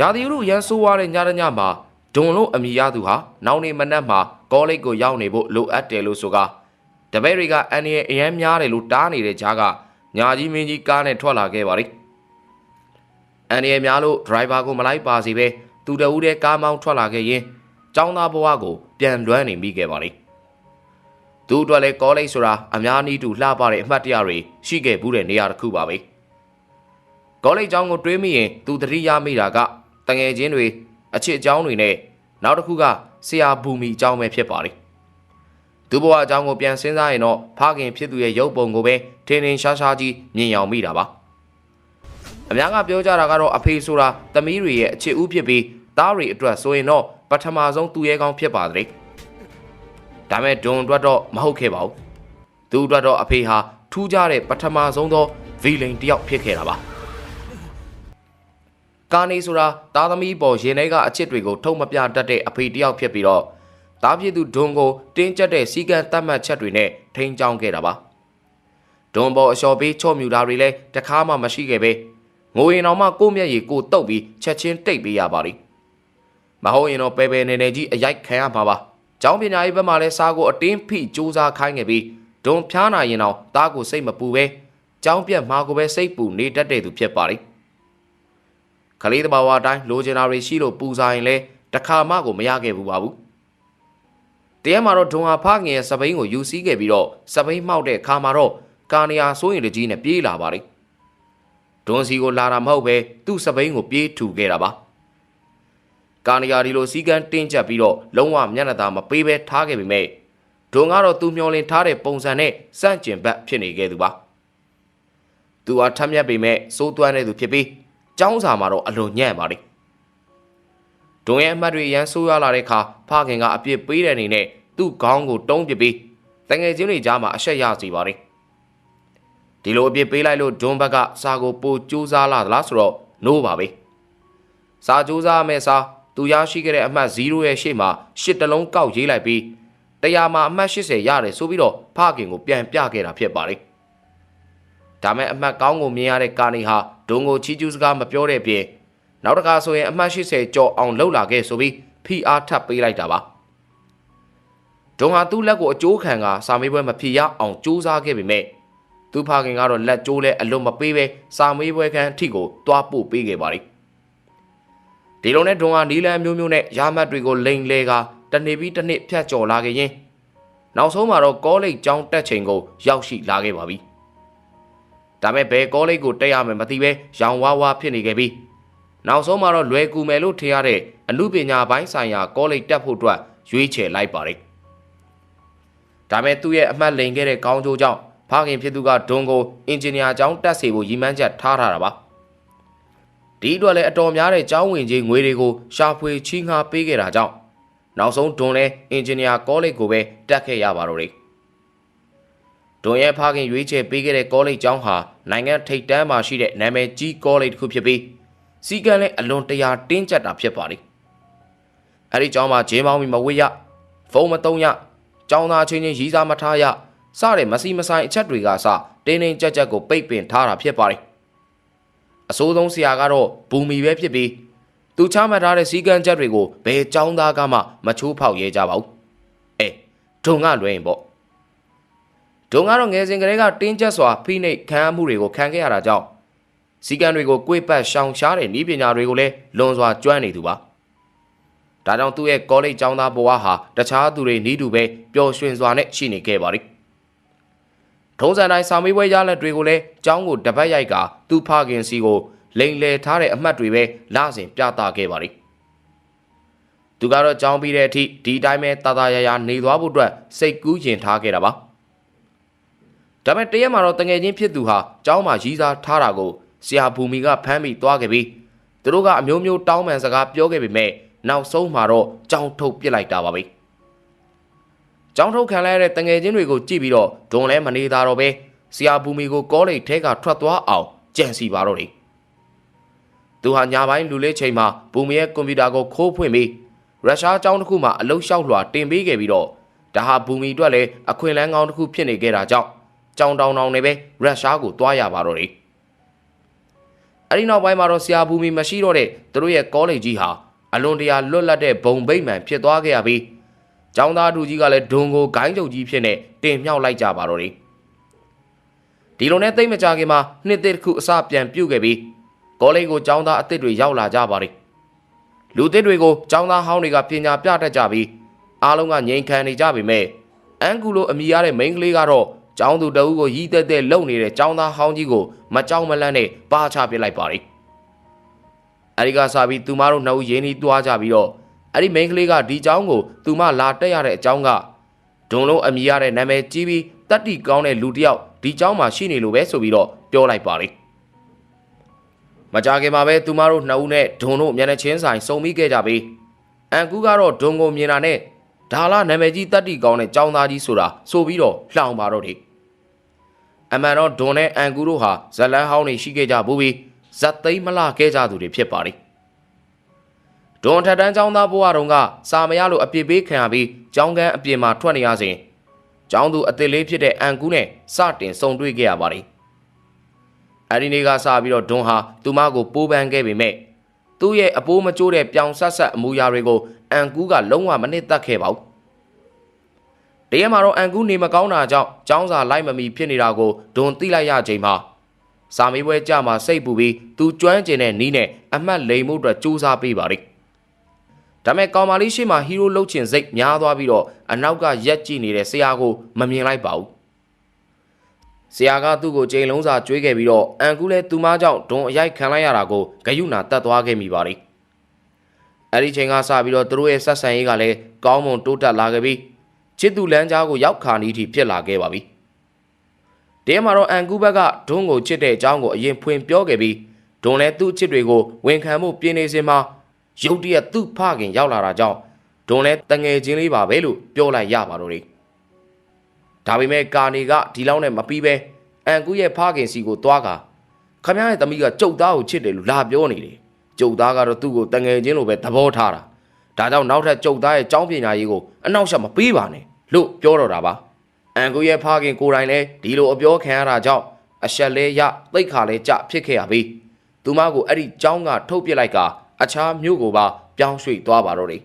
ရာသီဥတုရန်ဆိုးွားတဲ့ညတညမှာဒွန်လို့အမိရသူဟာနောက်နေ့မနက်မှာကောလိပ်ကိုရောက်နေဖို့လိုအပ်တယ်လို့ဆိုကာတပည့်တွေကအန်ရဲ့အရန်များတယ်လို့တားနေတဲ့ကြားကညာကြီးမင်းကြီးကားနဲ့ထွက်လာခဲ့ပါလိအန်ရဲ့များလို့ဒရိုင်ဘာကိုမလိုက်ပါစီပဲသူတအူးတဲ့ကားမောင်းထွက်လာခဲ့ရင်ចောင်းသားဘဝကိုပြန်လွမ်းနေမိခဲ့ပါလိသူတို့လည်းကောလိပ်ဆိုတာအများနည်းတူလှပတဲ့အမှတ်တရတွေရှိခဲ့ဘူးတဲ့နေရာတစ်ခုပါပဲကောလိပ်ကျောင်းကိုတွေးမိရင်သူသတိရမိတာက တငယ်ချင်းတွေအချစ်အကြောင်းတွေနဲ့နောက်တစ်ခုကဆရာဘူမီအကြောင်းပဲဖြစ်ပါလိသူဘဝအကြောင်းကိုပြန်စဉ်းစားရင်တော့ဖခင်ဖြစ်သူရဲ့ရုပ်ပုံကိုပဲထင်းထင်းရှားရှားကြီးမြင်ရောက်မိတာပါအများကပြောကြတာကတော့အဖေဆိုတာသမီးတွေရဲ့အချစ်ဦးဖြစ်ပြီးသားတွေအတွက်ဆိုရင်တော့ပထမဆုံးသူရဲကောင်းဖြစ်ပါတယ်ဒါမဲ့ဒွန်အတွက်တော့မဟုတ်ခဲ့ပါဘူးသူအတွက်တော့အဖေဟာထူးခြားတဲ့ပထမဆုံးသောဗီလိန်တစ်ယောက်ဖြစ်ခဲ့တာပါ ကာနေဆိုတာသားသမီးပေါ်ရင်ထဲကအချစ်တွေကိုထုံမပြတတ်တဲ့အဖေတယောက်ဖြစ်ပြီးတော့သားဖြစ်သူဒွန်ကိုတင်းကျပ်တဲ့စီကံတတ်မှတ်ချက်တွေနဲ့ထိန်းချောင်းခဲ့တာပါဒွန်ပေါ်အလျှော်ပေးချော့မြူတာတွေလည်းတခါမှမရှိခဲ့ပဲငိုရင်တော့မှကိုယ့်မျက်ရည်ကိုတုတ်ပြီးချက်ချင်းတိတ်ပေးရပါလိမဟုတ်ရင်တော့ပဲပဲနေနေကြီးအရိုက်ခံရမှာပါကျောင်းပညာရေးဘက်မှာလည်းစားကိုအတင်းဖိစူးစမ်းခိုင်းခဲ့ပြီးဒွန်ဖျားနာရင်တော့သားကိုစိတ်မပူပဲကျောင်းပြက်မှာကိုပဲစိတ်ပူနေတတ်တဲ့သူဖြစ်ပါလိ ခလေးတဘာဝအတိုင်းလိုချင်တာတွေရှိလို့ပူစားရင်လည်းတခါမှကိုမရခဲ့ဘူးပါဘူးတရားမှာတော့ဒွန်ဟာဖခင်ရဲ့စပိန်ကိုယူစည်းခဲ့ပြီးတော့စပိန်မှောက်တဲ့ခါမှာတော့ကာနီယာစိုးရင်တကြီးနဲ့ပြေးလာပါလိဒွန်စီကိုလာတာမဟုတ်ပဲသူ့စပိန်ကိုပြေးထူခဲ့တာပါကာနီယာဒီလိုစီကန်းတင်းကျပ်ပြီးတော့လုံးဝမျက်နှာသာမပေးဘဲထားခဲ့ပေမဲ့ဒွန်ကတော့သူမျောလင်းထားတဲ့ပုံစံနဲ့စန့်ကျင်ဘက်ဖြစ်နေခဲ့သူပါသူဟာထမ်းမြက်ပေမဲ့စိုးသွမ်းတဲ့သူဖြစ်ပြီး ចောင်းစာမှာတော့အလွန်ညံ့ပါလိဒွန်ရဲ့အမှတ်တွေရန်ဆိုးရလာတဲ့အခါဖခင်ကအပြစ်ပေးတဲ့အနေနဲ့သူ့ခေါင်းကိုတုံးပစ်ပြီးတငယ်ချင်းတွေကြားမှာအဆက်ရစီပါလိဒီလိုအပြစ်ပေးလိုက်လို့ဒွန်ဘက်ကစာကိုပိုစူးစမ်းလာသလားဆိုတော့နိုးပါပဲစာစူးစမ်းမယ်စာသူရရှိခဲ့တဲ့အမှတ်0ရဲ့ရှေ့မှာ8တလုံးကောက်ရေးလိုက်ပြီးတရားမှာအမှတ်80ရတယ်ဆိုပြီးတော့ဖခင်ကိုပြန်ပြခဲ့တာဖြစ်ပါလေ ဒါမဲ့အမှတ်ကောင်းကိုမြင်ရတဲ့ကာနီဟာဒုံကိုချီကျူးစကားမပြောတဲ့ပြင်နောက်တစ်ခါဆိုရင်အမှတ်80ကျော်အောင်လှုပ်လာခဲ့ဆိုပြီးဖိအားထပ်ပေးလိုက်တာပါဒုံဟာသူ့လက်ကိုအကျိုးခံကစာမေးပွဲမဖြေရအောင်ကြိုးစားခဲ့ပေမဲ့သူဖခင်ကတော့လက်ကျိုးလဲအလွန်မပေးပဲစာမေးပွဲခန်းအထိကိုတွားပို့ပေးခဲ့ပါလိမ့်ဒီလိုနဲ့ဒုံဟာနီလန်မျိုးမျိုးနဲ့ရာမတ်တွေကိုလိန်လဲကတနေ့ပြီးတစ်နှစ်ဖြတ်ကျော်လာခဲ့ရင်နောက်ဆုံးမှာတော့ကောလိပ်ကျောင်းတက်ချိန်ကိုရောက်ရှိလာခဲ့ပါပြီ ဒါမဲ့ဘယ်ကောလိပ်ကိုတက်ရမယ်မသိပဲရောင်ဝါးဝါဖြစ်နေခဲ့ပြီးနောက်ဆုံးမှာတော့လွယ်ကူမယ်လို့ထင်ရတဲ့အမှုပညာပိုင်းဆိုင်ရာကောလိပ်တက်ဖို့အတွက်ရွေးချယ်လိုက်ပါတယ်ဒါမဲ့သူ့ရဲ့အမှတ်လိန်ခဲ့တဲ့ကောင်းကျိုးကြောင့်ဖခင်ဖြစ်သူကဒွန်ကိုအင်ဂျင်နီယာကျောင်းတက်စေဖို့ရည်မှန်းချက်ထားထားတာပါဒီအတွက်လည်းအတော်များတဲ့ကျောင်းဝင်ကြီးငွေတွေကိုရှာဖွေချီးငှားပေးခဲ့တာကြောင့်နောက်ဆုံးဒွန်လည်းအင်ဂျင်နီယာကောလိပ်ကိုပဲတက်ခဲ့ရပါတော့တယ် ဒွန်ရဲ့ဖခင်ရွေးချယ်ပေးခဲ့တဲ့ကောလိပ်ကျောင်းဟာနိုင်ငံထိပ်တန်းမှာရှိတဲ့နာမည်ကြီးကောလိပ်တစ်ခုဖြစ်ပြီးစီကံလည်းအလွန်တရာတင်းကျပ်တာဖြစ်ပါလိမ့်အဲ့ဒီကျောင်းမှာဂျင်းပေါင်းပြီးမဝေ့ရဖုန်းမတုံးရကျောင်းသားချင်းချင်းရီးစားမထားရစတဲ့မစီမဆိုင်အချက်တွေကစတင်းတင်းကြပ်ကြပ်ကိုပိတ်ပင်ထားတာဖြစ်ပါလိမ့်အစိုးဆုံးဆရာကတော့ဘူမီပဲဖြစ်ပြီးသူချမှတ်ထားတဲ့စီကံချက်တွေကိုဘယ်ကျောင်းသားကမှမချိုးဖောက်ရဲကြပါဘူးအဲဒုံကလွဲရင်ပေါ့ ဒုံကတော့ငယ်စဉ်ကလေးကတင်းကျပ်စွာဖိနှိပ်ခံရမှုတွေကိုခံခဲ့ရတာကြောင့်စီကံတွေကိုကိုယ်ပတ်ရှောင်ရှားတဲ့ဤပညာတွေကိုလည်းလွန်စွာကျွမ်းနေသူပါဒါကြောင့်သူ့ရဲ့ကောလိပ်ကျောင်းသားဘဝဟာတခြားသူတွေနီးတူပဲပျော်ရွှင်စွာနဲ့ရှိနေခဲ့ပါလိမ့်ထုံးစံတိုင်းစာမေးပွဲရလက်တွေကိုလည်းကျောင်းကိုတပတ်ရိုက်ကသူ့ဖခင်စီကိုလိန်လေထားတဲ့အမှတ်တွေပဲလစဉ်ပြသခဲ့ပါလိမ့်သူကတော့ကြောင်းပြီးတဲ့အထိဒီအတိုင်းပဲတာတာရရနေသွားဖို့အတွက်စိတ်ကူးရင်ထားခဲ့တာပါ ဒါပေမဲ့တရက်မှာတော့တငယ်ချင်းဖြစ်သူဟာကျောင်းမှာရီးစားထားတာကိုဆရာဘူမီကဖမ်းပြီးသွားခဲ့ပြီးသူတို့ကအမျိုးမျိုးတောင်းပန်စကားပြောခဲ့ပေမဲ့နောက်ဆုံးမှာတော့ကြောင်းထုတ်ပစ်လိုက်တာပါပဲကြောင်းထုတ်ခံလိုက်ရတဲ့တငယ်ချင်းတွေကိုကြည့်ပြီးတော့ဒွန်လဲမနေသားတော့ပဲဆရာဘူမီကိုကောလိပ်ထဲကထွက်သွားအောင်ကြံစီပါတော့တယ်သူဟာညာပိုင်းလူလေးချိန်မှာဘူမီရဲ့ကွန်ပျူတာကိုခိုးဖွင့်ပြီးရုရှားအကြောင်းတစ်ခုမှအလုတ်လျှောက်လွှာတင်ပေးခဲ့ပြီးတော့ဒါဟာဘူမီအတွက်လည်းအခွင့်အလမ်းကောင်းတစ်ခုဖြစ်နေခဲ့တာကြောင့် ကြောင်တောင်တောင်နဲ့ပဲရုရှားကိုတွားရပါတော့တယ်အဲဒီနောက်ပိုင်းမှာတော့ဆရာဘူမီမရှိတော့တဲ့သူတို့ရဲ့ကောလိပ်ကြီးဟာအလွန်တရာလွတ်လပ်တဲ့ဘုံဗိမ့်မှန်ဖြစ်သွားခဲ့ရပြီးကျောင်းသားတူကြီးကလည်းဒုံကိုဂိုင်းချုပ်ကြီးဖြစ်နေတင်မြှောက်လိုက်ကြပါတော့တယ်ဒီလိုနဲ့သိမ့်မကြခင်မှာနှစ်သက်တစ်ခုအစပြန်ပြုတ်ခဲ့ပြီးကောလိပ်ကိုကျောင်းသားအစ်စ်တွေရောက်လာကြပါတယ်လူသစ်တွေကိုကျောင်းသားဟောင်းတွေကပညာပြတတ်ကြပြီးအားလုံးကငြိမ်ခံနေကြပေမဲ့အန်ကူလိုအမိရတဲ့မိန်းကလေးကတော့ ကျောင်းသူတအုပ်ကိုရီးတက်တက်လုံနေတဲ့ကျောင်းသားဟောင်းကြီးကိုမကြောက်မလန့်နဲ့ပါချပစ်လိုက်ပါတယ်အဲဒီကစားပြီးသူမတို့နှစ်ဦးရင်းနှီးသွားကြပြီးတော့အဲ့ဒီမိန်းကလေးကဒီကျောင်းကိုသူမလာတက်ရတဲ့အကြောင်းကဒုံလုံးအမိရတဲ့နာမည်ကြီးပြီးတတ်တီကောင်းတဲ့လူတစ်ယောက်ဒီကျောင်းမှာရှိနေလို့ပဲဆိုပြီးတော့ပြောလိုက်ပါလေမကြခင်မှာပဲသူမတို့နှစ်ဦးနဲ့ဒုံတို့မျက်နှာချင်းဆိုင်စုံမိခဲ့ကြပြီးအန်ကူကတော့ဒုံကိုမြင်တာနဲ့ ဒါလာနာမည်ကြီးတတ်တီကောင်းတဲ့ကျောင်းသားကြီးဆိုတာဆိုပြီးတော့လှောင်ပါတော့တယ်အမှန်တော့ဒွန်နဲ့အန်ကူတို့ဟာဇလန်းဟောင်းနေရှိခဲ့ကြဘူးပြီးဇက်သိမ်းမလာခဲ့ကြသူတွေဖြစ်ပါတယ်ဒွန်ထက်တန်းကျောင်းသားဘဝတုန်းကစာမရလို့အပြစ်ပေးခံရပြီးကျောင်းကန်းအပြင်မှာထွက်နေရစဉ်ကျောင်းသူအစ်စ်လေးဖြစ်တဲ့အန်ကူနဲ့စတင်ဆုံတွေ့ခဲ့ရပါတယ်အဲဒီနေ့ကစပြီးတော့ဒွန်ဟာသူမကိုပိုးပန်းခဲ့ပေမဲ့ သူ့ရဲ့အပိုးမကျိုးတဲ့ပြောင်ဆက်ဆက်အမူအရာတွေကိုအန်ကူကလုံးဝမနစ်သက်ခဲ့ပါဘူးတရက်မှာတော့အန်ကူနေမကောင်းတာကြောင့်ចောင်းစာလိုက်မမီဖြစ်နေတာကိုဒွန်သိလိုက်ရချိန်မှာစာမေးပွဲကြမှာစိတ်ပူပြီးသူကျွမ်းကျင်တဲ့နီးနဲ့အမှတ်လိမ်မှုအတွက်စူးစမ်းပေးပါလိမ့်ဒါမဲ့ကောင်မလေးရှိမှဟီးရိုးလှုပ်ချင်စိတ်များသွားပြီးတော့အနောက်ကရက်ကြည့်နေတဲ့ဆရာကိုမမြင်လိုက်ပါဘူး ဆရာကသူ့ကိုချိန်လုံးစာကျွေးခဲ့ပြီးတော့အန်ကူလည်းသူမကြောင့်ဒွန်အရိုက်ခံလိုက်ရတာကိုဂယုဏတတ်သွားခဲ့မိပါလိမ့်အဲ့ဒီချိန်ကစပြီးတော့သူတို့ရဲ့ဆက်ဆံရေးကလည်းကောင်းမွန်တိုးတက်လာခဲ့ပြီးချစ်သူလမ်းကြားကိုရောက်ခါနီးထိဖြစ်လာခဲ့ပါပြီ။တဲမှာတော့အန်ကူဘက်ကဒွန်းကိုချစ်တဲ့အကြောင်းကိုအရင်ဖွင့်ပြောခဲ့ပြီးဒွန်းလည်းသူ့ချစ်တွေကိုဝန်ခံမှုပြင်းနေစင်မှာရုတ်တရက်သူ့ဖခင်ရောက်လာတာကြောင့်ဒွန်းလည်းတငယ်ချင်းလေးပါပဲလို့ပြောလိုက်ရပါတော့တယ်။ ဒါပေမဲ့ကာနီကဒီလောက်နဲ့မပြီးပဲအန်ကူရဲ့ဖခင်စီကိုသွားကခမရရဲ့သမီးကကြုတ်သားကိုချစ်တယ်လို့လာပြောနေတယ်။ကြုတ်သားကတော့သူ့ကိုတငယ်ချင်းလိုပဲသဘောထားတာ။ဒါကြောင့်နောက်ထပ်ကြုတ်သားရဲ့ကြောင်းပညာရေးကိုအနောက်ရှက်မပေးပါနဲ့လို့ပြောတော့တာပါ။အန်ကူရဲ့ဖခင်ကိုယ်တိုင်လည်းဒီလိုအပြောခံရတာကြောင့်အဆက်လဲရသိတ်ခါလဲကြဖြစ်ခဲ့ရပြီးသူမကိုအဲ့ဒီကြောင်းကထုတ်ပစ်လိုက်ကာအခြားမြို့ကိုပါပြောင်းရွှေ့သွားပါတော့တယ်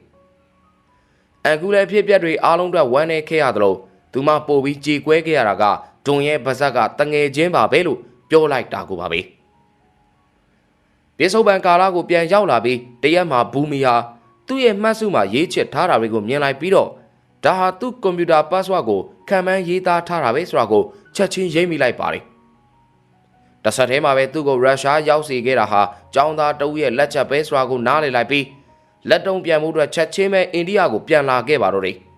။အန်ကူလည်းဖြစ်ပျက်တွေအားလုံးအတွက်ဝမ်းနည်းခဲ့ရသလို သူမပို့ပြီးကြေကွဲခဲ့ရတာကဒွန်ရဲ့ပါဇက်ကတငယ်ချင်းပါပဲလို့ပြောလိုက်တာကိုပါပဲ။ပြေစုပ်ပံကာလာကိုပြန်ရောက်လာပြီးတရက်မှာဘူမီဟာသူ့ရဲ့မှတ်စုမှာရေးချစ်ထားတာတွေကိုမြင်လိုက်ပြီးတော့ဒါဟာသူ့ကွန်ပျူတာ password ကိုခံမှန်းရေးသားထားတာပဲဆိုတာကိုချက်ချင်းရိပ်မိလိုက်ပါတယ်။တဆက်တည်းမှာပဲသူ့ကိုရုရှားရောက်စီခဲ့တာဟာចောင်းသားတဦးရဲ့လက်ချက်ပဲဆိုတာကိုနားလည်လိုက်ပြီးလက်တုံးပြန်မှုအတွက်ချက်ချင်းပဲအိန္ဒိယကိုပြန်လာခဲ့ပါတော့တယ်။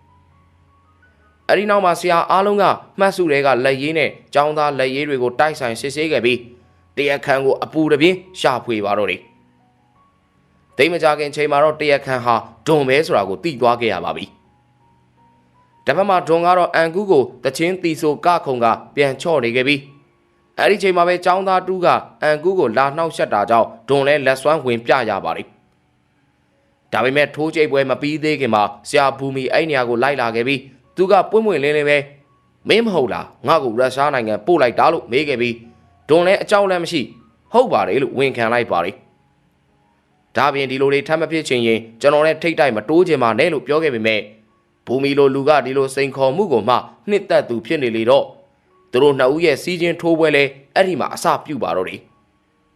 အဲဒီနောက်မှာဆရာအားလုံးကမှတ်စုတွေကလက်ရည်နဲ့ចောင်းသားလက်ရည်တွေကိုတိုက်ဆိုင်စစ်ဆေးခဲ့ပြီးတရားခံကိုအပူတပြင်းရှာဖွေပါတော့တယ်။တိတ်မကြခင်ချိန်မှာတော့တရားခံဟာဒွန်ပဲဆိုတာကိုသိသွားခဲ့ရပါပြီ။တပတ်မှာဒွန်ကတော့အန်ကူးကိုတချင်းတီဆိုကခုံကပြန်ချော့နေခဲ့ပြီးအဲ့ဒီချိန်မှာပဲចောင်းသားတူးကအန်ကူးကိုလာနှောက်ရှက်တာကြောင့်ဒွန်လဲလက်စွမ်းဝင်ပြရပါလိမ့်ဒါပေမဲ့ထိုးချိတ်ပွဲမပြီးသေးခင်မှာဆရာဘူမီအဲ့နေရာကိုလိုက်လာခဲ့ပြီး သူကပွင့်ပွင့်လင်းလင်းပဲမင်းမဟုတ်လားငါ့ကိုရုရှားနိုင်ငံပို့လိုက်တာလို့မေးခဲ့ပြီးဒွန်လဲအကြောင်းလည်းမရှိ ဟုတ်ပါတယ်လို့ဝန်ခံလိုက်ပါလိမ့်ဒါပြင်ဒီလိုတွေထပ်မဖြစ်ချင်ရင်ကျွန်တော်နဲ့ထိတ်တိုက်မတိုးချင်ပါနဲ့လို့ပြောခဲ့ပေမဲ့ဘူမီလိုလူကဒီလိုစိန်ခေါ်မှုကိုမှနှစ်သက်သူဖြစ်နေလေတော့သူတို့နှစ်ဦးရဲ့စီးချင်းထိုးပွဲလဲအဲ့ဒီမှာအစပြုတ်ပါတော့တယ်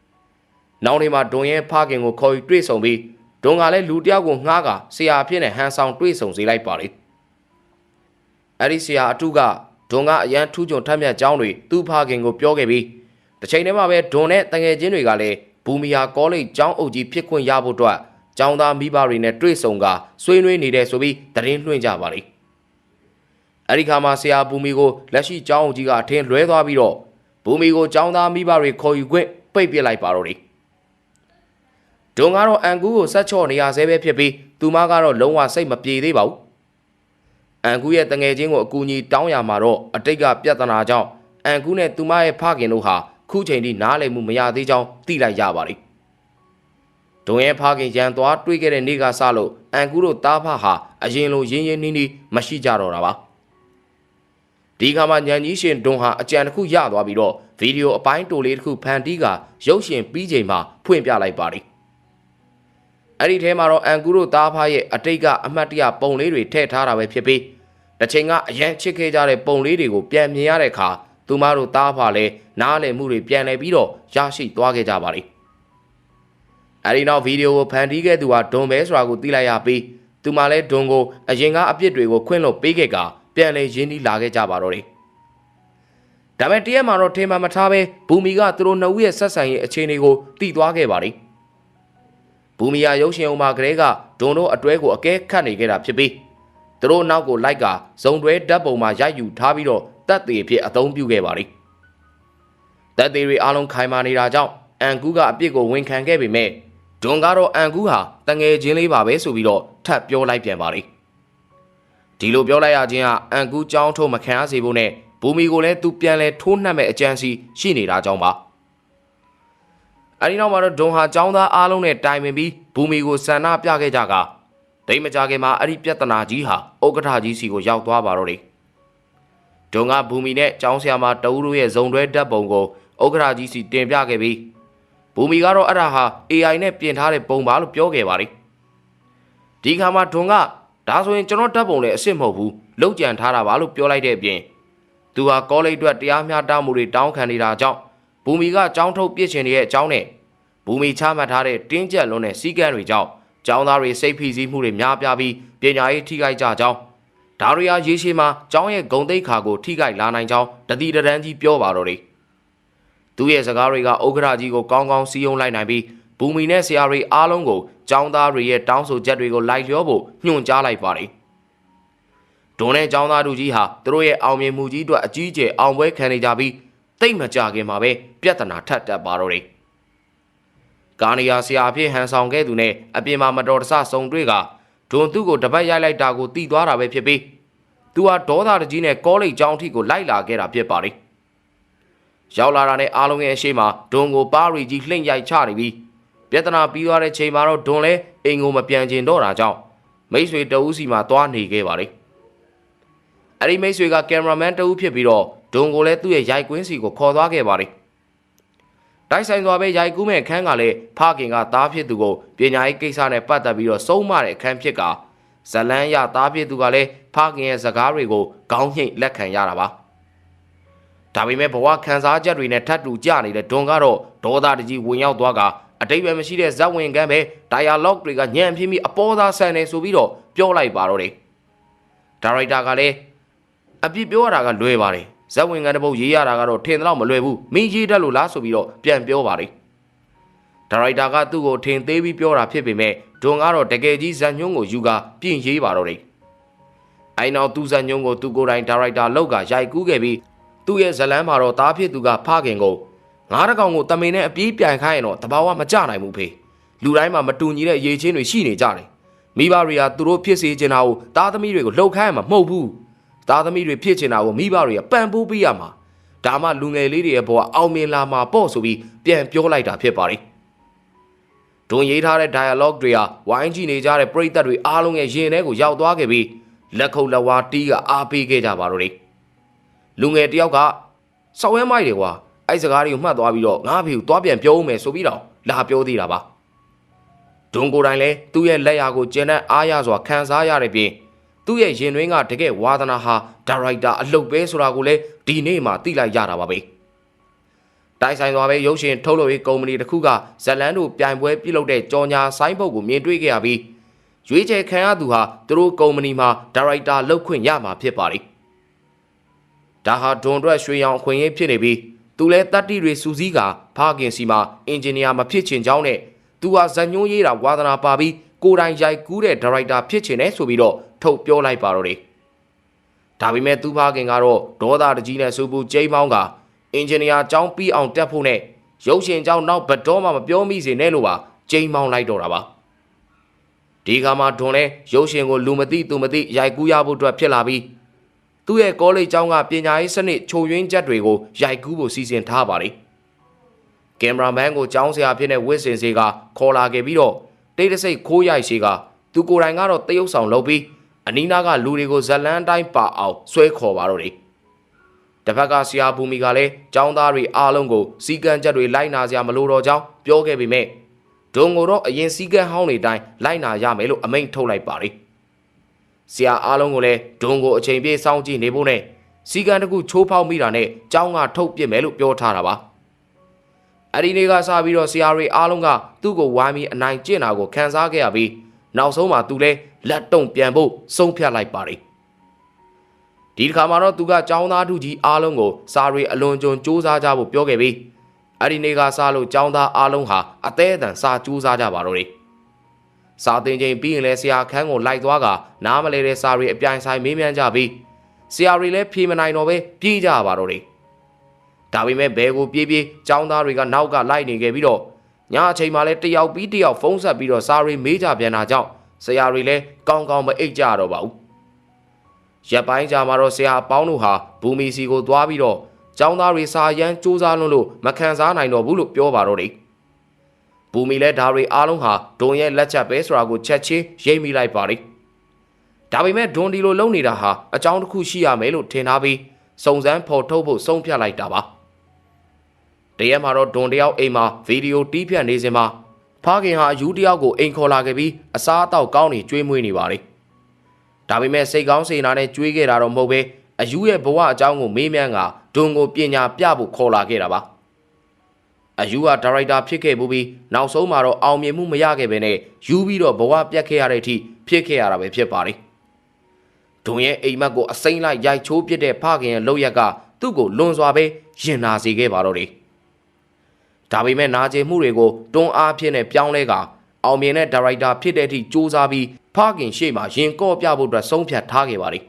။နောက်နေ့မှာဒွန်ရဲ့ဖခင်ကိုခေါ်ယူတွေ့ဆုံပြီးဒွန်ကလည်းလူတယောက်ကိုငှားကဆရာဖြစ်နေဟန်ဆောင်တွေ့ဆုံစေလိုက်ပါလေ။ အဲ့ဒီဆရာအထုကဒွန်ကအရန်ထူးချွန်ထက်မြက်ကြောင်းတွေသူ့ဖခင်ကိုပြောခဲ့ပြီးတစ်ချိန်တည်းမှာပဲဒွန်နဲ့တငယ်ချင်းတွေကလည်းဘူမီယာကောလိပ်ကျောင်းအုပ်ကြီးဖြစ်ခွင့်ရဖို့အတွက်ကျောင်းသားမိဘတွေနဲ့တွေ့ဆုံကဆွေးနွေးနေတယ်ဆိုပြီးသတင်းလွှင့်ကြပါလိမ့်အဲ့ဒီခါမှာဆရာဘူမီကိုလက်ရှိကျောင်းအုပ်ကြီးကအထင်လွဲသွားပြီးတော့ဘူမီကိုကျောင်းသားမိဘတွေခေါ်ယူခွင့်ပိတ်ပစ်လိုက်ပါတော့တယ်ဒွန်ကတော့အန်ကူကိုဆက်ချော့နေရဆဲပဲဖြစ်ပြီးသူမကတော့လုံးဝစိတ်မပြေသေးပါဘူး အန်ကူရဲ့တငယ်ချင်းကိုအကူအညီတောင်းရမှာတော့အတိတ်ကပြဿနာကြောင့်အန်ကူနဲ့သူမရဲ့ဖခင်တို့ဟာခုချိန်ထိနားလည်မှုမရသေးကြောင်းသိလိုက်ရပါလိမ့်ဒုံရဲ့ဖခင်ရန်သွားတွေးခဲ့တဲ့နေ့ကစလို့အန်ကူတို့တားဖဟာအရင်လိုရင်းရင်းနှီးနှီးမရှိကြတော့တာပါတဒီခါမှာညံကြီးရှင်ဒွန်ဟာအကြံတစ်ခုရသွားပြီးတော့ဗီဒီယိုအပိုင်းတိုလေးတစ်ခုဖန်တီးကရုပ်ရှင်ပြီးချိန်မှာဖွင့်ပြလိုက်ပါတယ် အဲ့ဒီထဲမှာတော့အန်ကူတို့သားဖားရဲ့အတိတ်ကအမှတ်တရပုံလေးတွေထည့်ထားတာပဲဖြစ်ပြီးတစ်ချိန်ကအရန်ချစ်ခဲ့ကြတဲ့ပုံလေးတွေကိုပြန်မြင်ရတဲ့အခါသူမတို့သားဖားလည်းနားလည်မှုတွေပြန်လည်ပြီးတော့ရရှိသွားခဲ့ကြပါလိမ့်အဲဒီနောက်ဗီဒီယိုကိုဖန်တီးခဲ့သူဟာဒွန်ပဲဆိုတာကိုသိလိုက်ရပြီးသူမှလည်းဒွန်ကိုအရင်ကအပြစ်တွေကိုခွင့်လွှတ်ပေးခဲ့ကပြန်လဲရင်းနှီးလာခဲ့ကြပါတော့တယ်ဒါပေမဲ့တရက်မှာတော့ထင်မှမထားပဲဘူမီကသူတို့နှစ်ဦးရဲ့ဆက်ဆံရေးအခြေအနေကိုတည်သွားခဲ့ပါလိမ့် ဘူမီယာရုပ်ရှင်အောင်မှာကလေးကဒွန်တို့အတွဲကိုအကဲခတ်နေခဲ့တာဖြစ်ပြီးသူတို့နောက်ကိုလိုက်ကဇုံတွဲဓာတ်ပုံမှာရိုက်ယူထားပြီးတော့တပ်သေးဖြစ်အသုံးပြုခဲ့ပါလိမ့်တပ်သေးတွေအားလုံးခိုင်မာနေတာကြောင့်အန်ကူးကအပြစ်ကိုဝန်ခံခဲ့ပေမဲ့ဒွန်ကတော့အန်ကူးဟာတငယ်ချင်းလေးပါပဲဆိုပြီးတော့ထပ်ပြောလိုက်ပြန်ပါလိမ့်ဒီလိုပြောလိုက်ရခြင်းကအန်ကူးကြောင်းထိုးမခံရစေဖို့နဲ့ဘူမီကိုလည်းသူပြန်လဲထိုးနှက်မဲ့အကြံစီရှိနေတာကြောင့်ပါ အဲဒီနောက်မှာတော့ဒွန်ဟာចောင်းသားအားလုံးနဲ့တိုင်ပင်ပြီးဘူမီကိုဆန္ဒပြခဲ့ကြကဒိတ်မကြခင်မှာအဲ့ဒီပြဿနာကြီးဟာဥက္ကဋ္ဌကြီးစီကိုရောက်သွားပါတော့တယ်ဒွန်ကဘူမီနဲ့ចောင်းဆရာမတဦးတို့ရဲ့ဇုံတွဲတက်ပုံကိုဥက္ကဋ္ဌကြီးစီတင်ပြခဲ့ပြီးဘူမီကတော့အဲ့ဒါဟာ AI နဲ့ပြင်ထားတဲ့ပုံပါလို့ပြောခဲ့ပါတယ်ဒီခါမှာဒွန်ကဒါဆိုရင်ကျွန်တော်တက်ပုံလည်းအစ်စ်မဟုတ်ဘူးလောက်ကြံထားတာပါလို့ပြောလိုက်တဲ့အပြင်သူဟာကောလိပ်အတွက်တရားမျှတမှုတွေတောင်းခံနေတာကြောင့် ဘူမီကကြောင်းထုတ်ပြစ်ချင်နေတဲ့အကြောင်းနဲ့ဘူမီချမှတ်ထားတဲ့တင်းကျပ်လွန်းတဲ့စီကံတွေကြောင့်ကျောင်းသားတွေစိတ်ဖိစီးမှုတွေများပြားပြီးပညာရေးထိခိုက်ကြကြောင်းဒါရီယာရေးရှိမှာကျောင်းရဲ့ဂုံတိတ်ခါကိုထိခိုက်လာနိုင်ကြောင်းတတိတရန်ကြီးပြောပါတော့တယ်သူရဲ့စကားတွေကဥက္ကဋ္ဌကြီးကိုကောင်းကောင်းစီယုံလိုက်နိုင်ပြီးဘူမီနဲ့ဆရာတွေအားလုံးကိုကျောင်းသားတွေရဲ့တောင်းဆိုချက်တွေကိုလိုက်လျောဖို့ညွှန်ကြားလိုက်ပါတယ်ဒွန်နဲ့ကျောင်းသားတို့ကြီးဟာသူတို့ရဲ့အောင်မြင်မှုကြီးအတွက်အကြီးအကျယ်အောင်ပွဲခံနေကြပြီး တိတ်မကြခင်မှာပဲပြဿနာထပ်တက်ပါတော့တယ်ကာနီယာဆရာအဖြစ်ဟန်ဆောင်ခဲ့သူနဲ့အပြင်မှာမတော်တဆဆုံတွေ့ကဒွန်သူ့ကိုတပတ်ရိုက်လိုက်တာကိုတီးသွားတာပဲဖြစ်ပြီးသူဟာဒေါသတကြီးနဲ့ကောလိပ်ကျောင်းထိကိုလိုက်လာခဲ့တာဖြစ်ပါလေရောက်လာတာနဲ့အားလုံးရဲ့အရှိမဒွန်ကိုပါရီကြီးလှိမ့်ရိုက်ချနေပြီးပြဿနာပြီးသွားတဲ့ချိန်မှာတော့ဒွန်လည်းအိမ်ကိုမပြန်ကျင်တော့တာကြောင့်မိတ်ဆွေတဦးစီမှာသွားနေခဲ့ပါလေအဲ့ဒီမိတ်ဆွေကကင်မရာမန်တဦးဖြစ်ပြီးတော့ ဒွန်ကိုလည်းသူ့ရဲ့ရိုက်ကွင်းစီကိုခေါ်သွားခဲ့ပါလေတိုက်ဆိုင်စွာပဲရိုက်ကူးမဲ့ခန်းကလည်းဖခင်ကသားဖြစ်သူကိုပညာရေးကိစ္စနဲ့ပတ်သက်ပြီးတော့စုံမတဲ့အခန်းဖြစ်ကဇလန်းရသားဖြစ်သူကလည်းဖခင်ရဲ့စကားတွေကိုခေါင်းညှိတ်လက်ခံရတာပါဒါပေမဲ့ဘဝခံစားချက်တွေနဲ့ထပ်တူကြနေတဲ့ဒွန်ကတော့ဒေါသတကြီးဝင်ရောက်သွားကအတိတ်ပဲမရှိတဲ့ဇက်ဝင်ကန်းပဲ dialogue တွေကညံ့ပြင်းပြီးအပေါ်သားဆန်နေဆိုပြီးတော့ပြောလိုက်ပါတော့တယ်ဒါရိုက်တာကလည်းအပြစ်ပြောရတာကလွယ်ပါတယ် ဇက်ဝင်ကန်းတစ်ပုတ်ရေးရတာကတော့ထင်တော့မလွယ်ဘူးမင်းရေးတတ်လို့လားဆိုပြီးတော့ပြန်ပြောပါတယ်ဒါရိုက်တာကသူ့ကိုထင်သေးပြီးပြောတာဖြစ်ပေမဲ့ဒွန်ကတော့တကယ်ကြီးဇက်ညွန့်ကိုယူကာပြင်ရေးပါတော့တယ်အိုင်နောက်သူဇက်ညွန့်ကိုသူကိုယ်တိုင်ဒါရိုက်တာလောက်ကရိုက်ကူးခဲ့ပြီးသူ့ရဲ့ဇလန်းမှာတော့တားဖြစ်သူကဖခင်ကိုငါးတကောင်ကိုတမင်နဲ့အပြေးပြန်ခိုင်းရင်တော့တဘာဝမကြနိုင်ဘူးဖေလူတိုင်းမှာမတူညီတဲ့ရေချင်းတွေရှိနေကြတယ်မိဘတွေကသူတို့ဖြစ်စေချင်တာကိုသားသမီးတွေကိုလှုပ်ခိုင်းမှာမဟုတ်ဘူး သားသမီးတွေဖြစ်ချင်တာကိုမိဘတွေကပံ့ပိုးပေးရမှာဒါမှလူငယ်လေးတွေရဲ့ဘဝအောင်မြင်လာမှာပေါ့ဆိုပြီးပြန်ပြောလိုက်တာဖြစ်ပါတယ်ဒွန်ရေးထားတဲ့ dialogue တွေဟာဝိုင်းကြည့်နေကြတဲ့ပရိသတ်တွေအားလုံးရဲ့ရင်ထဲကိုရောက်သွားခဲ့ပြီးလက်ခုပ်လက်ဝါးတီးကအားပေးခဲ့ကြပါတော့တယ်လူငယ်တယောက်ကစောက်ရဲမိုက်တယ်ကွာအဲ့စကားတွေကိုမှတ်သွားပြီးတော့ငါ့ဖေကိုသွားပြန်ပြောဦးမယ်ဆိုပြီးတော့လာပြောသေးတာပါဒွန်ကိုယ်တိုင်လည်းသူ့ရဲ့လက်ရာကိုကျဉ်တဲ့အားရစွာခံစားရတဲ့ပြင် သူ့ရဲ့ရင်တွင်းကတကယ်ဝါသနာဟာဒါရိုက်တာအလုပ်ပဲဆိုတာကိုလည်းဒီနေ့မှသိလိုက်ရတာပါပဲတိုင်ဆိုင်သွားပဲရုပ်ရှင်ထုတ်လုပ်ရေးကုမ္ပဏီတစ်ခုကဇလန်တို့ပြိုင်ပွဲပြုလုပ်တဲ့ကြော်ညာဆိုင်းပုတ်ကိုမြင်တွေ့ခဲ့ရပြီးရွေးချယ်ခံရသူဟာသူတို့ကုမ္ပဏီမှာဒါရိုက်တာလုပ်ခွင့်ရမှာဖြစ်ပါလိမ့်ဒါဟာဒွန်အတွက်ရွှေရောင်အခွင့်အရေးဖြစ်နေပြီးသူလဲတတ္တိတွေစူးစီးကဖခင်စီမှာအင်ဂျင်နီယာမဖြစ်ချင်ကြောင်းနဲ့သူဟာဇညွှန်းရေးတာဝါသနာပါပြီးကိုယ်တိုင်ရိုက်ကူးတဲ့ဒါရိုက်တာဖြစ်ချင်တယ်ဆိုပြီးတော့ ထုတ်ပြောလိုက်ပါတော့တယ်ဒါပေမဲ့သူဖခင်ကတော့ဒေါသတကြီးနဲ့စူပူကျိမ်းမောင်းကအင်ဂျင်နီယာကျောင်းပြီးအောင်တက်ဖို့နဲ့ရုပ်ရှင်ကျောင်းနောက်ဘတ်တော်မှမပြောမိစေနဲ့လို့ပါကျိမ်းမောင်းလိုက်တော့တာပါဒီကမှာဒွန်လဲရုပ်ရှင်ကိုလူမသိသူမသိရိုက်ကူးရဖို့အတွက်ဖြစ်လာပြီးသူ့ရဲ့ကောလိပ်ကျောင်းကပညာရေးစနစ်ခြုံရင်းချက်တွေကိုရိုက်ကူးဖို့စီစဉ်ထားပါလေကင်မရာမန်ကိုကျောင်းဆရာဖြစ်တဲ့ဝစ်စင်စေကခေါ်လာခဲ့ပြီးတော့တိတ်တဆိတ်ခိုးရိုက်ရှိကသူကိုယ်တိုင်ကတော့တရုပ်ဆောင်လုပ်ပြီး အနီးနားကလူတွေကိုဇလန်းတိုင်းပါအောင်ဆွဲခေါ်ပါတော့တယ်တစ်ဖက်ကဆရာဘူမီကလည်းចောင်းသားတွေအားလုံးကိုစီကံချက်တွေလိုက်နာစရာမလိုတော့ကြောင်းပြောခဲ့ပေမဲ့ဒုံကိုတော့အရင်စီကံဟောင်းတွေတိုင်းလိုက်နာရမယ်လို့အမိန့်ထုတ်လိုက်ပါလေဆရာအားလုံးကိုလည်းဒုံကိုအချိန်ပြည့်စောင့်ကြည့်နေဖို့နဲ့စီကံတစ်ခုချိုးဖောက်မိတာနဲ့ចောင်းကထုတ်ပစ်မယ်လို့ပြောထားတာပါအဲ့ဒီနေ့ကစပြီးတော့ဆရာတွေအားလုံးကသူ့ကိုဝိုင်းပြီးအနိုင်ကျင့်တာကိုခံစားခဲ့ရပြီး နောက်ဆုံးမှာသူလည်းလက်တုံပြန်ဖို့ဆုံးဖြတ်လိုက်ပါတယ်ဒီတစ်ခါမှာတော့သူကចောင်းသားထုကြီးအားလုံးကိုစာရီအလွန်ကျွံစူးစမ်းကြဖို့ပြောခဲ့ပြီးအဲ့ဒီနေ့ကစလို့ចောင်းသားအားလုံးဟာအသေးအတန်စာစူးစမ်းကြပါတော့တယ်စာသင်ချိန်ပြီးရင်လည်းဆရာခန်းကိုလိုက်သွားကနားမလဲတဲ့စာရီအပြိုင်ဆိုင်မေးမြန်းကြပြီးဆရာတွေလည်းဖြေမနိုင်တော့ပဲပြေးကြပါတော့တယ်ဒါပေမဲ့ဘဲကိုပြေးပြေးចောင်းသားတွေကနောက်ကလိုက်နေခဲ့ပြီးတော့ ညအချိန်မှလည်းတယောက်ပြီးတယောက်ဖုံးဆက်ပြီးတော့စာရီမေးကြပြန်တာကြောင့်ဆရာတွေလည်းကောင်းကောင်းမအိတ်ကြတော့ပါဘူးရက်ပိုင်းကြာမှာတော့ဆရာအပေါင်းတို့ဟာဘူမီစီကိုသွားပြီးတော့ចောင်းသားတွေစာရမ်းစူးစမ်းလို့လို့မခံစားနိုင်တော့ဘူးလို့ပြောပါတော့တယ်ဘူမီလည်းဒါတွေအားလုံးဟာဒွန်ရဲ့လက်ချက်ပဲဆိုတာကိုချက်ချင်းရိပ်မိလိုက်ပါတယ်ဒါပေမဲ့ဒွန်ဒီလိုလုံနေတာဟာအကြောင်းတစ်ခုရှိရမယ်လို့ထင်ထားပြီးစုံစမ်းဖော်ထုတ်ဖို့ဆုံးဖြတ်လိုက်တာပါ တရက်မှာတော့ဒွန်တယောက်အိမ်မှာဗီဒီယိုတီးဖြတ်နေစဉ်မှာဖခင်ဟာအယူတယောက်ကိုအိမ်ခေါ်လာခဲ့ပြီးအစားအသောက်ကောင်းနေကျွေးမွေးနေပါလေဒါပေမဲ့စိတ်ကောင်းစေနာနဲ့ကျွေးခဲ့တာတော့မဟုတ်ပဲအယူရဲ့ဘဝအကြောင်းကိုမေးမြန်းကဒွန်ကိုပညာပြဖို့ခေါ်လာခဲ့တာပါအယူကဒါရိုက်တာဖြစ်ခဲ့ပြီးနောက်ဆုံးမှာတော့အောင်မြင်မှုမရခဲ့ပဲနဲ့ယူပြီးတော့ဘဝပြတ်ခဲ့ရတဲ့အထိဖြစ်ခဲ့ရတာပဲဖြစ်ပါလေဒွန်ရဲ့အိမ်မက်ကိုအစိမ့်လိုက်ရိုက်ချိုးပစ်တဲ့ဖခင်ရဲ့လောက်ရက်ကသူ့ကိုလွန်စွာပဲရင်နာစေခဲ့ပါတော့တယ် ဒါပေမဲ့နာကျင်မှုတွေကိုတွန်းအားဖြစ်နဲ့ပြောင်းလဲကအောင်မြင်တဲ့ဒါရိုက်တာဖြစ်တဲ့အထိစူးစမ်းပြီးဖခင်ရှေ့မှာရင်ကော့ပြဖို့အတွက်ဆုံးဖြတ်ထားခဲ့ပါလေ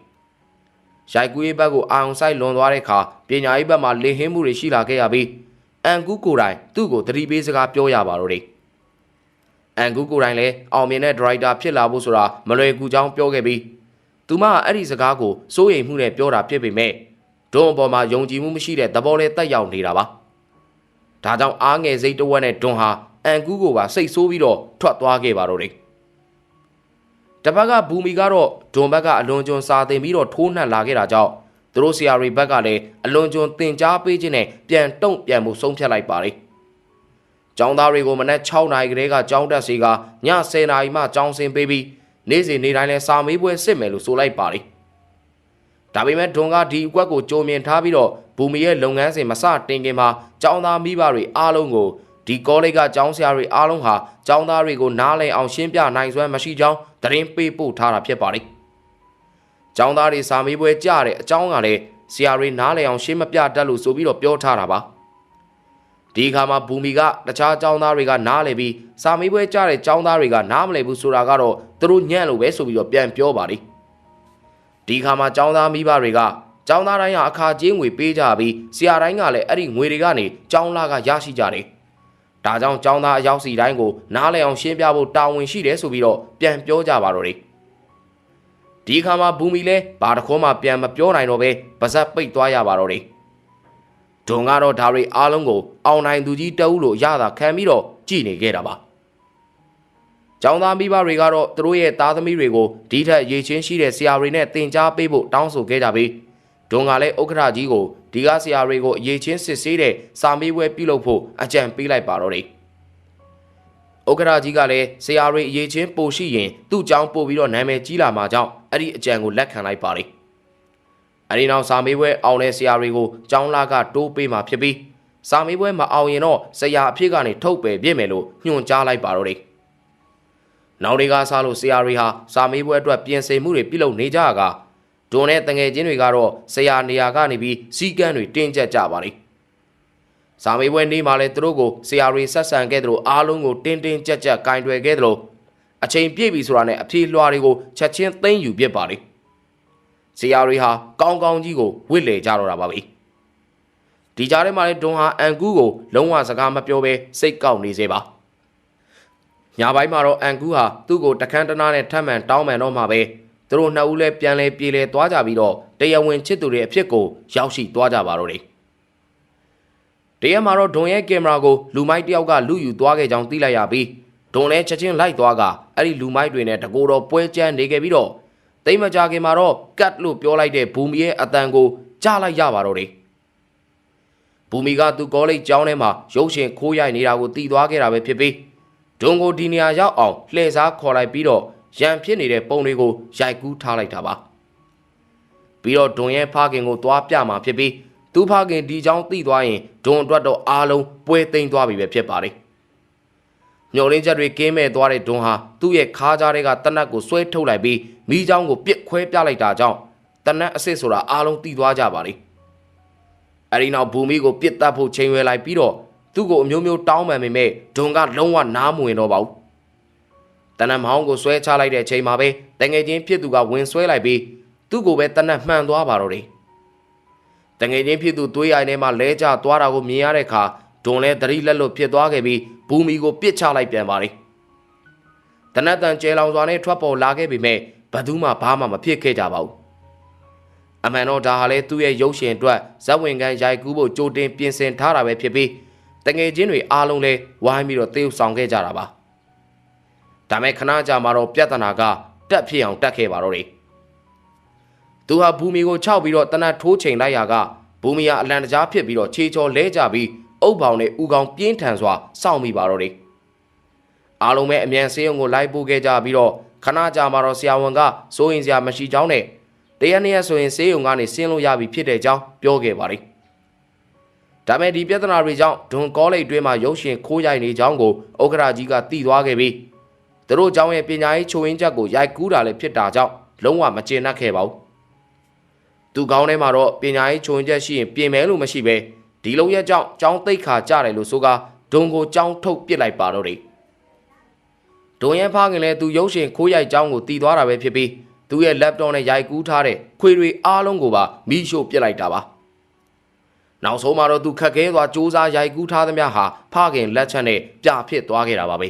ရိုက်ကူးရေးဘက်ကိုအာရုံစိုက်လွန်သွားတဲ့အခါပညာရေးဘက်မှာလေဟင်းမှုတွေရှိလာခဲ့ရပြီးအန်ကူကိုယ်တိုင်သူ့ကိုတတိပေးစကားပြောရပါတော့တယ်အန်ကူကိုယ်တိုင်လည်းအောင်မြင်တဲ့ဒါရိုက်တာဖြစ်လာဖို့ဆိုတာမလွယ်ကူကြောင်းပြောခဲ့ပြီးသူမကအဲ့ဒီစကားကိုစိုးရိမ်မှုနဲ့ပြောတာဖြစ်ပေမဲ့ဒွန်အပေါ်မှာယုံကြည်မှုမရှိတဲ့သဘောလေးတက်ရောက်နေတာပါ ဒါကြောင့်အားငယ်စိတ်တဝက်နဲ့ဒွန်ဟာအန်ကူကိုပါစိတ်ဆိုးပြီးတော့ထွက်သွားခဲ့ပါတော့တယ်တပတ်ကဘူမီကတော့ဒွန်ဘက်ကအလွန်ကျွံစာတင်ပြီးတော့ထိုးနှက်လာခဲ့တာကြောင့်သူတို့ဆရာတွေဘက်ကလည်းအလွန်ကျွံတင် जा ပေးခြင်းနဲ့ပြန်တုံ့ပြန်မှုဆုံးဖြတ်လိုက်ပါလေ။ကျောင်းသားတွေကိုမနက်6နာရီကလေးကကျောင်းတက်စီကည10နာရီမှကျောင်းဆင်းပေးပြီးနေ့စဉ်နေ့တိုင်းလဲစာမေးပွဲစစ်မယ်လို့ဆိုလိုက်ပါလေ။ဒါပေမဲ့ဒွန်ကဒီအကွက်ကိုကြိုမြင်ထားပြီးတော့ ဘူမီရဲ့လုပ်ငန်းစဉ်မစတင်ခင်မှာကျောင်းသားမိဘတွေအားလုံးကိုဒီကောလိပ်ကကျောင်းဆရာတွေအားလုံးဟာကျောင်းသားတွေကိုနားလည်အောင်ရှင်းပြနိုင်စွမ်းမရှိကြောင်းသတင်းပေးပို့ထားတာဖြစ်ပါလေ။ကျောင်းသားတွေစာမေးပွဲကြတဲ့အကြောင်းကလည်းဆရာတွေနားလည်အောင်ရှင်းမပြတတ်လို့ဆိုပြီးတော့ပြောထားတာပါ။ဒီခါမှာဘူမီကတခြားကျောင်းသားတွေကနားလည်ပြီးစာမေးပွဲကြတဲ့ကျောင်းသားတွေကနားမလည်ဘူးဆိုတာကတော့သူတို့ညံ့လို့ပဲဆိုပြီးတော့ပြန်ပြောပါလေ။ဒီခါမှာကျောင်းသားမိဘတွေက ကျောင်းသားတိုင်းကအခါကျင်းငွေပေးကြပြီးဆရာတိုင်းကလည်းအဲ့ဒီငွေတွေကနေကျောင်းလာကရရှိကြတယ်။ဒါကြောင့်ကျောင်းသားအယောက်စီတိုင်းကိုနားလည်အောင်ရှင်းပြဖို့တာဝန်ရှိတယ်ဆိုပြီးတော့ပြန်ပြောကြပါတော့တယ်။ဒီခါမှာဘူမီလဲဘာတခေါမှပြန်မပြောနိုင်တော့ပဲပါဇက်ပိတ်သွားရပါတော့တယ်။ဒုံကတော့ဒါတွေအားလုံးကိုအောင်နိုင်သူကြီးတအုပ်လို့ရတာခံပြီးတော့ကြည်နေခဲ့တာပါ။ကျောင်းသားမိဘတွေကတော့သူတို့ရဲ့သားသမီးတွေကိုဒီထက်ရေချင်းရှိတဲ့ဆရာတွေနဲ့တင် जा ပေးဖို့တောင်းဆိုခဲ့ကြပြီး ဒုံကလည်းဥက္ကဋ္ဌကြီးကိုဒီကားဆရာတွေကိုအရေးချင်းစစ်ဆေးတဲ့စာမေးပွဲပြုလုပ်ဖို့အကြံပေးလိုက်ပါတော့တယ်။ဥက္ကဋ္ဌကြီးကလည်းဆရာတွေအရေးချင်းပို့ရှိရင်သူ့ကြောင်းပို့ပြီးတော့နာမည်ကြီးလာမှာကြောင့်အဲ့ဒီအကြံကိုလက်ခံလိုက်ပါလေ။အဲဒီနောက်စာမေးပွဲအောင်တဲ့ဆရာတွေကိုကျောင်းလာကတိုးပေးမှာဖြစ်ပြီးစာမေးပွဲမအောင်ရင်တော့ဆရာအဖြစ်ကနေထုတ်ပယ်ပြစ်မယ်လို့ညွှန်ကြားလိုက်ပါတော့တယ်။နောက်တွေကစားလို့ဆရာတွေဟာစာမေးပွဲအတွက်ပြင်ဆင်မှုတွေပြုလုပ်နေကြတာက ဒွန်နဲ့တငယ်ချင်းတွေကတော့ဆရာနေရာကနေပြီးစီကန်းတွေတင်းကျပ်ကြပါလိမ့်။စာမေးပွဲနေ့မှာလည်းသူတို့ကိုဆရာတွေဆက်ဆံခဲ့သလိုအားလုံးကိုတင်းတင်းကြပ်ကြပ်ကင်တွယ်ခဲ့သလိုအချိန်ပြည့်ပြီဆိုတာနဲ့အပြေလွှာတွေကိုချက်ချင်းသိမ့်ယူပြစ်ပါလိမ့်။ဆရာတွေဟာကောင်းကောင်းကြီးကိုဝစ်လေကြတော့တာပါပဲ။ဒီကြားထဲမှာလည်းဒွန်ဟာအန်ကူကိုလုံးဝစကားမပြောဘဲစိတ်ကောက်နေစေပါ။ညပိုင်းမှာတော့အန်ကူဟာသူ့ကိုတခန်းတနာနဲ့ထပ်မံတောင်းပန်တော့မှပဲ သူတို့နှစ်ဦးလည်းပြန်လဲပြေလဲသွားကြပြီးတော့တရားဝင်ချစ်သူတွေအဖြစ်ကိုရောက်ရှိသွားကြပါတော့တယ်တရက်မှာတော့ဒွန်ရဲ့ကင်မရာကိုလူမိုက်တယောက်ကလူယူသွားခဲ့ကြောင်းသိလိုက်ရပြီးဒွန်လည်းချက်ချင်းလိုက်သွားကအဲ့ဒီလူမိုက်တွေနဲ့တကိုယ်တော်ပွဲကျန်းနေခဲ့ပြီးတော့တိတ်မကြခင်မှာတော့ကတ်လို့ပြောလိုက်တဲ့ဘူမီရဲ့အတန်ကိုကြားလိုက်ရပါတော့တယ်ဘူမီကသူကောလိပ်ကျောင်းထဲမှာရုပ်ရှင်ခိုးရိုက်နေတာကိုတီးသွားခဲ့တာပဲဖြစ်ပြီးဒုံကိုဒီနေရာရောက်အောင်လှည့်စားခေါ်လိုက်ပြီးတော့ ရန်ဖြစ်နေတဲ့ပုံတွေကိုရိုက်ကူးထားလိုက်တာပါပြီးတော့ဒွန်ရဲ့ဖခင်ကိုသွားပြမှာဖြစ်ပြီးသူဖခင်ဒီကြောင်းသိသွားရင်ဒွန်အတွက်တော့အားလုံးပွဲသိမ်းသွားပြီပဲဖြစ်ပါတယ်မျောလင်းချက်တွေကင်းမဲ့သွားတဲ့ဒွန်ဟာသူ့ရဲ့ခါးကြားတွေကတနတ်ကိုဆွဲထုတ်လိုက်ပြီးမိချောင်းကိုပြစ်ခွဲပြလိုက်တာကြောင့်တနတ်အစစ်ဆိုတာအားလုံးသိသွားကြပါလိမ့်အဲဒီနောက်ဘူမိကိုပြစ်တတ်ဖို့ချိန်ဝဲလိုက်ပြီးတော့သူ့ကိုအမျိုးမျိုးတောင်းပန်ပေမဲ့ဒွန်ကလုံးဝနားမဝင်တော့ပါဘူး တနက်မောင်းကိုဆွဲချလိုက်တဲ့အချိန်မှာပဲတငယ်ချင်းဖြစ်သူကဝင်ဆွဲလိုက်ပြီးသူ့ကိုပဲတနက်မှန်သွားပါတော့တယ်တငယ်ချင်းဖြစ်သူသွေးရိုင်ထဲမှာလဲကျသွားတာကိုမြင်ရတဲ့အခါဒွန်လဲသတိလက်လွတ်ဖြစ်သွားခဲ့ပြီးဘူမီကိုပြစ်ချလိုက်ပြန်ပါလေတနက်တန်ကျဲလောင်စွာနဲ့ထွက်ပေါ်လာခဲ့ပေမဲ့ဘယ်သူမှဘာမှမဖြစ်ခဲ့ကြပါဘူးအမှန်တော့ဒါဟာလေသူ့ရဲ့ရုပ်ရှင်အတွက်ဇက်ဝင်ကန်ရိုက်ကူးဖို့ကြိုတင်ပြင်ဆင်ထားတာပဲဖြစ်ပြီးတငယ်ချင်းတွေအားလုံးလဲဝိုင်းပြီးတော့တေးဥဆောင်ခဲ့ကြတာပါ ဒါမဲ့ခဏကြာမှတော့ပြဿနာကတက်ဖြစ်အောင်တက်ခဲ့ပါတော့တယ်သူဟာဘူမီကိုခြောက်ပြီးတော့တနတ်ထိုးချိန်လိုက်ရာကဘူမီဟာအလံတကြားဖြစ်ပြီးတော့ခြေချော်လဲကြပြီးအုပ်ပေါင်နဲ့ဥကောင်ပြင်းထန်စွာစောင့်မိပါတော့တယ်အားလုံးပဲအမြန်ဆေးရုံကိုလိုက်ပို့ခဲ့ကြပြီးတော့ခဏကြာမှတော့ဆရာဝန်ကစိုးရင်စရာမရှိကြောင်းနဲ့တရက်နေ့ရက်ဆိုရင်ဆေးရုံကနေဆင်းလို့ရပြီဖြစ်တဲ့ကြောင်းပြောခဲ့ပါတယ်။ဒါမဲ့ဒီပြဿနာတွေကြောင့်ဒွန်ကောလိပ်တွင်းမှာရုပ်ရှင်ခိုးရိုက်နေကြောင်းကိုဥက္ကရာကြီးကသိသွားခဲ့ပြီး သူတို့ကျောင်းရဲ့ပညာရေးချိုးရင်းချက်ကိုရိုက်ကူးတာလည်းဖြစ်တာကြောင့်လုံးဝမကျေနပ်ခဲ့ပါဘူး။သူကောင်းထဲမှာတော့ပညာရေးချိုးရင်းချက်ရှိရင်ပြင်မယ်လို့မရှိပဲဒီလုံးရဲ့ကြောင့်ကျောင်းသိက္ခာကြတယ်လို့ဆိုကဒွန်ကိုကျောင်းထုတ်ပစ်လိုက်ပါတော့တယ်။ဒွန်ရဲ့ဖခင်လည်းသူရုပ်ရှင်ခိုးရိုက်ကျောင်းကိုတီးသွားတာပဲဖြစ်ပြီးသူ့ရဲ့ laptop နဲ့ရိုက်ကူးထားတဲ့ခွေတွေအားလုံးကိုပါမိရှို့ပစ်လိုက်တာပါနောက်ဆုံးမှာတော့သူခက်ခဲစွာစူးစမ်းရိုက်ကူးထားသမျှဟာဖခင်လက်ချက်နဲ့ပြဖြစ်သွားခဲ့တာပါပဲ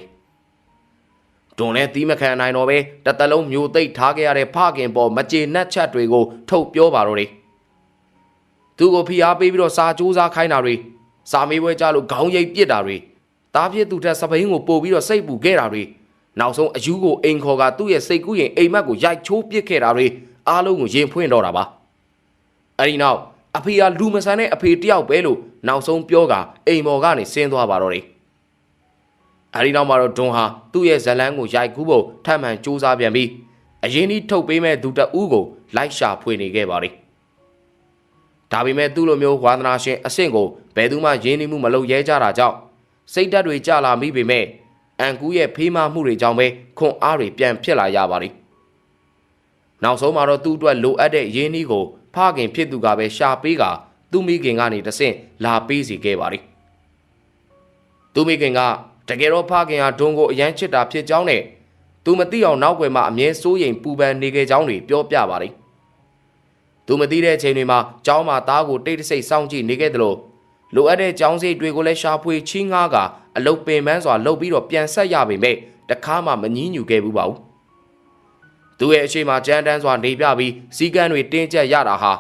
ဒွန်လည်းသီးမခံနိုင်တော့ပဲတတလုံးမျိုးသိပ်ထားခဲ့ရတဲ့ဖခင်ပေါ်မကြေနပ်ချက်တွေကိုထုတ်ပြောပါတော့တယ်သူကိုဖိအားပေးပြီးတော့စာစူးစမ်းခိုင်းတာတွေစာမေးပွဲကြလို့ခေါင်းရိပ်ပစ်တာတွေတားဖြစ်သူထက်စပိန်ကိုပို့ပြီးတော့စိတ်ပူခဲ့တာတွေနောက်ဆုံးအယူကိုအိမ်ခေါ်ကသူ့ရဲ့စိတ်ကူးရင်အိမ်မက်ကိုရိုက်ချိုးပစ်ခဲ့တာတွေအားလုံးကိုရင်ဖွင့်တော့တာပါအဲဒီနောက်အဖေကလူမဆန်တဲ့အဖေတယောက်ပဲလို့နောက်ဆုံးပြောကအိမ်မော်ကနေဆင်းသွားပါတော့တယ် အဲဒီနောက်မှာတော့ဒွန်ဟာသူ့ရဲ့ဇလန်းကိုရိုက်ကူးဖို့ထပ်မံစူးစမ်းပြန်ပြီးအရင်ဒီထုတ်ပေးမဲ့သူတအူးကိုလိုက်ရှာဖွေနေခဲ့ပါတယ်ဒါပေမဲ့သူ့လိုမျိုးဝါသနာရှင်အဆင့်ကိုဘယ်သူမှရင်းနှီးမှုမလုပ်ရဲကြတာကြောင့်စိတ်ဓာတ်တွေကြလာမိပေမဲ့အန်ကူးရဲ့ဖေးမမှုတွေကြောင့်ပဲခွန်အားတွေပြန်ဖြစ်လာရပါလိမ့်နောက်ဆုံးမှာတော့သူ့အတွက်လိုအပ်တဲ့ရင်းနှီးကိုဖခင်ဖြစ်သူကပဲရှာပေးကသူ့မိခင်ကနေတဆင့်လာပေးစီခဲ့ပါလိမ့်သူ့မိခင်က တကယ်တော့ဖခင်ဟာဒွန်ကိုအရန်ချစ်တာဖြစ်ကြောင်းနဲ့သူမသိအောင်နောက်ွယ်မှာအမြဲစိုးရိမ်ပူပန်နေခဲ့ကြောင်းတွေပြောပြပါလိမ့်သူမသိတဲ့အချိန်တွေမှာကျောင်းမှာသားကိုတိတ်တဆိတ်စောင့်ကြည့်နေခဲ့တယ်လို့လိုအပ်တဲ့ကျောင်းစိတ်တွေကိုလည်းရှာဖွေချင်းငားကအလုတ်ပင်ပန်းစွာလှုပ်ပြီးတော့ပြန်ဆက်ရပေမဲ့တခါမှမငီးညူခဲ့ဘူးပါဘူးသူရဲ့အရှိမကြမ်းတမ်းစွာနေပြပြီးစီကန်းတွေတင်းကျပ်ရတာဟာ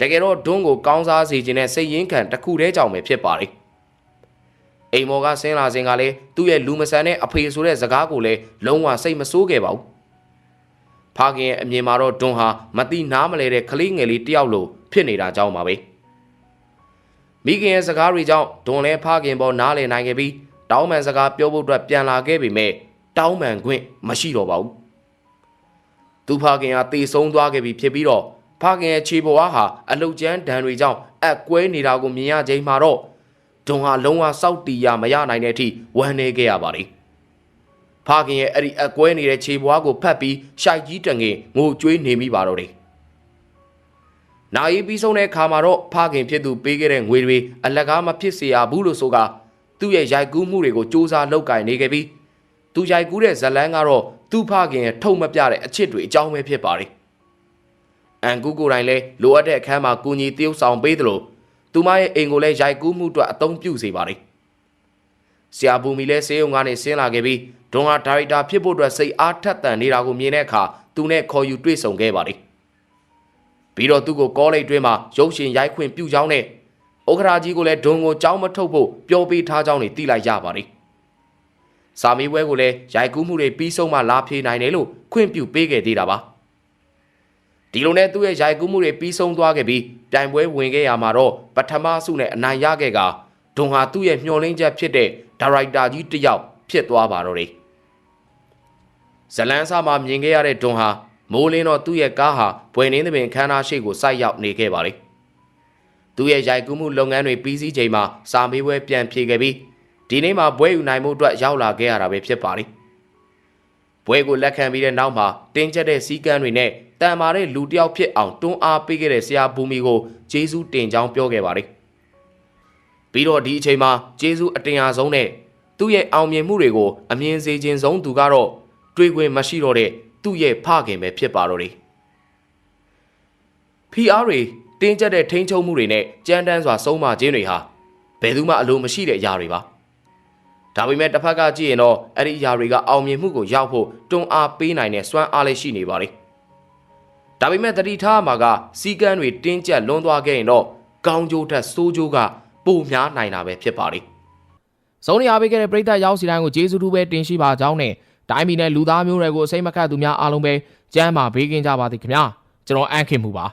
တကယ်တော့ဒွန်းကိုကောင်းစားစေခြင်းနဲ့စိတ်ရင်းခံတစ်ခုတည်းကြောင့်ပဲဖြစ်ပါလေ အိမ်မော်ကဆင်းလာစဉ်ကလည်းသူ့ရဲ့လူမဆန်တဲ့အဖေဆိုတဲ့စကားကိုလည်းလုံးဝစိတ်မဆိုးခဲ့ပါဘူးဖခင်ရဲ့အမြင်မှာတော့ဒွန်းဟာမတိနားမလဲတဲ့ကလေးငယ်လေးတယောက်လိုဖြစ်နေတာကြောင်းပါပဲမိခင်ရဲ့စကားတွေကြောင့်ဒွန်လဲဖခင်ပေါ်နားလည်နိုင်ခဲ့ပြီးတောင်းပန်စကားပြောဖို့အတွက်ပြန်လာခဲ့ပေမဲ့တောင်းပန်ခွင့်မရှိတော့ပါဘူးသူဖခင်ဟာတေဆုံးသွားခဲ့ပြီဖြစ်ပြီးတော့ဖခင်ရဲ့ခြေပွားဟာအလုတ်ကျန်းဒဏ်တွေကြောင့်အက်ကွဲနေတာကိုမြင်ရချိန်မှာတော့ ဒွန်ဟာလုံးဝစောက်တီရမရနိုင်တဲ့အထိဝမ်းနည်းခဲ့ရပါလိမ့်ဖခင်ရဲ့အဲ့ဒီအကွဲနေတဲ့ခြေပွားကိုဖတ်ပြီးရှိုက်ကြီးတငင်ငိုကြွေးနေမိပါတော့တယ်။နာယီပြီးဆုံးတဲ့အခါမှာတော့ဖခင်ဖြစ်သူပေးခဲ့တဲ့ငွေတွေအလကားမဖြစ်စေရဘူးလို့ဆိုကသူ့ရဲ့ရိုက်ကူးမှုတွေကိုစ조사လောက်ကင်နေခဲ့ပြီးသူရိုက်ကူးတဲ့ဇလန်းကတော့သူ့ဖခင်ရဲ့ထုံမပြတဲ့အချစ်တွေအကြောင်းပဲဖြစ်ပါတယ်။အန်ကူကိုယ်တိုင်လည်းလိုအပ်တဲ့အခန်းမှာကူညီတယောက်ဆောင်ပေးသလို သူမရဲ့အိမ်ကိုလည်းရိုက်ကူးမှုအတွက်အသုံးပြုစေပါတယ်။ဆရာဘူမီလည်းဆေးရုံကနေဆင်းလာခဲ့ပြီးဒွန်ဟာဒါရိုက်တာဖြစ်ဖို့အတွက်စိတ်အားထက်သန်နေတာကိုမြင်တဲ့အခါသူနဲ့ခေါ်ယူတွေ့ဆုံခဲ့ပါတယ်။ပြီးတော့သူ့ကိုကောလိပ်တွင်းမှာရုပ်ရှင်ရိုက်ခွင့်ပြုကြောင်းနဲ့ဥက္ကရာကြီးကိုလည်းဒွန်ကိုကြောင်းမထုတ်ဖို့ပြောပေးထားကြောင်းတွေသိလိုက်ရပါတယ်။စာမေးပွဲကိုလည်းရိုက်ကူးမှုတွေပြီးဆုံးမှလာဖြေနိုင်တယ်လို့ခွင့်ပြုပေးခဲ့သေးတာပါ။ ဒီလိုနဲ့သူ့ရဲ့ရိုက်ကူးမှုတွေပြီးဆုံးသွားခဲ့ပြီးပြိုင်ပွဲဝင်ခဲ့ရမှာတော့ပထမဆုနဲ့အနိုင်ရခဲ့ကဒွန်ဟာသူ့ရဲ့မျှော်လင့်ချက်ဖြစ်တဲ့ဒါရိုက်တာကြီးတစ်ယောက်ဖြစ်သွားပါတော့တယ်ဇလန်းစာမှာမြင်ခဲ့ရတဲ့ဒွန်ဟာမိုးလင်းတော့သူ့ရဲ့ကားဟာဘွယ်နှင်းသပင်ခန်းသားရှိကိုစိုက်ရောက်နေခဲ့ပါလေသူ့ရဲ့ရိုက်ကူးမှုလုပ်ငန်းတွေပြီးစီးချိန်မှာစာမေးပွဲပြန်ဖြေခဲ့ပြီးဒီနေ့မှာဘွဲယူနိုင်မှုအတွက်ရောက်လာခဲ့ရတာပဲဖြစ်ပါလေ ဘွဲကိုလက်ခံပြီးတဲ့နောက်မှာတင်းကျပ်တဲ့စီးကမ်းတွေနဲ့တန်မာတဲ့လူတစ်ယောက်ဖြစ်အောင်တွန်းအားပေးခဲ့တဲ့ဆရာဘူမီကိုကျေးဇူးတင်ကြောင်းပြောခဲ့ပါလေပြီးတော့ဒီအချိန်မှာကျေးဇူးအတင်အားဆုံးနဲ့သူ့ရဲ့အောင်မြင်မှုတွေကိုအမြင်စေခြင်းဆုံးသူကတော့တွေ့ခွင့်မရှိတော့တဲ့သူ့ရဲ့ဖခင်ပဲဖြစ်ပါတော့တယ် PR တွေတင်းကျပ်တဲ့ထိန်းချုပ်မှုတွေနဲ့ကြမ်းတမ်းစွာဆုံးမခြင်းတွေဟာဘယ်သူမှအလိုမရှိတဲ့အရာတွေပါ ဒါပေမဲ့တစ်ဖက်ကကြည့်ရင်တော့အဲ့ဒီအရာတွေကအောင်မြင်မှုကိုရောက်ဖို့တွန်းအားပေးနိုင်တဲ့စွမ်းအားလေးရှိနေပါလေဒါပေမဲ့တတိထားမှာကစီကန်းတွေတင်းကျပ်လွန်းသွားခဲ့ရင်တော့ကောင်းကျိုးထက်ဆိုးကျိုးကပိုများနိုင်တာပဲဖြစ်ပါလေစုံနေအားပေးခဲ့တဲ့ပရိသတ်ရောက်စီတိုင်းကိုကျေးဇူးတူပဲတင်ရှိပါကြောင်းနဲ့တိုင်းပြည်နဲ့လူသားမျိုးတွေကိုအစိမ့်မခတ်သူများအားလုံးပဲကျမ်းမာဘေးကင်းကြပါသည်ခင်ဗျာကျွန်တော်အန်ခင်မှုပါ